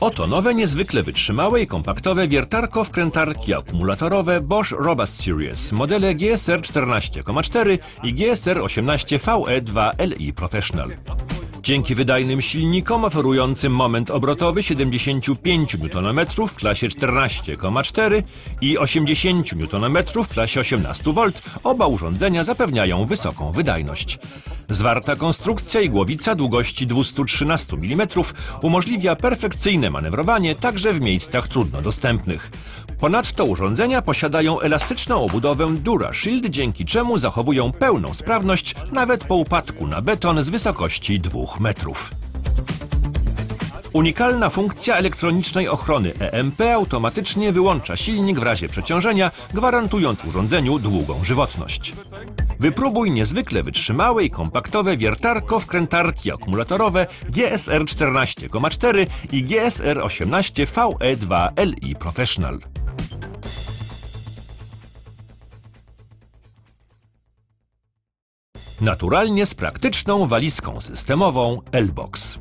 Oto nowe, niezwykle wytrzymałe i kompaktowe wiertarko-wkrętarki akumulatorowe Bosch Robust Series, modele GSR 14,4 i GSR 18 VE2 LI Professional. Dzięki wydajnym silnikom oferującym moment obrotowy 75 Nm w klasie 14,4 i 80 Nm w klasie 18 V oba urządzenia zapewniają wysoką wydajność. Zwarta konstrukcja i głowica długości 213 mm umożliwia perfekcyjne manewrowanie także w miejscach trudno dostępnych. Ponadto urządzenia posiadają elastyczną obudowę DuraShield, dzięki czemu zachowują pełną sprawność nawet po upadku na beton z wysokości 2 metrów. Unikalna funkcja elektronicznej ochrony EMP automatycznie wyłącza silnik w razie przeciążenia, gwarantując urządzeniu długą żywotność. Wypróbuj niezwykle wytrzymałe i kompaktowe wiertarko-wkrętarki akumulatorowe GSR 14,4 i GSR 18 VE2 LI Professional. Naturalnie z praktyczną walizką systemową L-Box.